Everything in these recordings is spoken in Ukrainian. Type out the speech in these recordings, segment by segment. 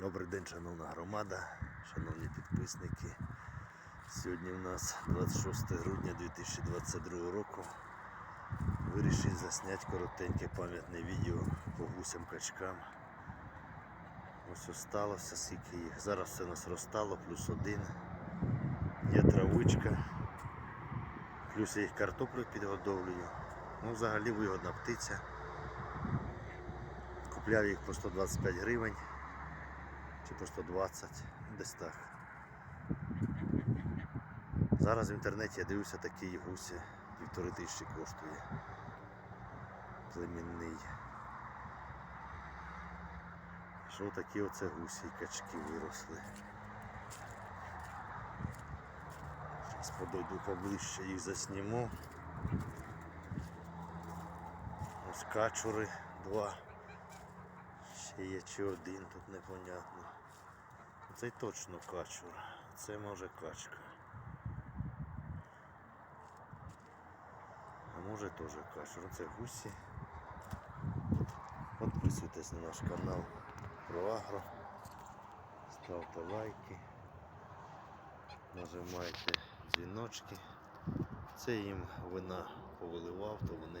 Добрий день, шановна громада, шановні підписники. Сьогодні у нас 26 грудня 2022 року. Вирішив засняти коротеньке пам'ятне відео по гусям качкам. Ось осталося, скільки їх. Зараз все нас розстало, плюс один. Є травичка. Плюс я їх картоплю підгодовлюю. Ну, взагалі вигодна птиця. Купляв їх по 125 гривень чи по 120, десь так. Зараз в інтернеті я дивлюся такі гусі, півтори тисячі коштує. Племінний. Що такі оце гусі і качки виросли. Зараз подойду поближче їх засніму. Ось качури два. Ще є чи один, тут непонятно. Цей точно качур, це може качка. А може теж качур. Це гусі. Підписуйтесь на наш канал про агро. Ставте лайки. Нажимайте дзвіночки. Це їм вина повиливав, то вони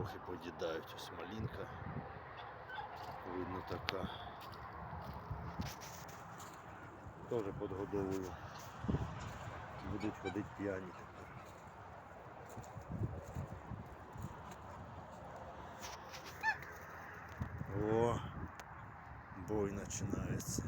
трохи подідають. Ось малінка. Видно така. Теж подгодовую. Будуть ходити п'яні тепер. О, бой починається.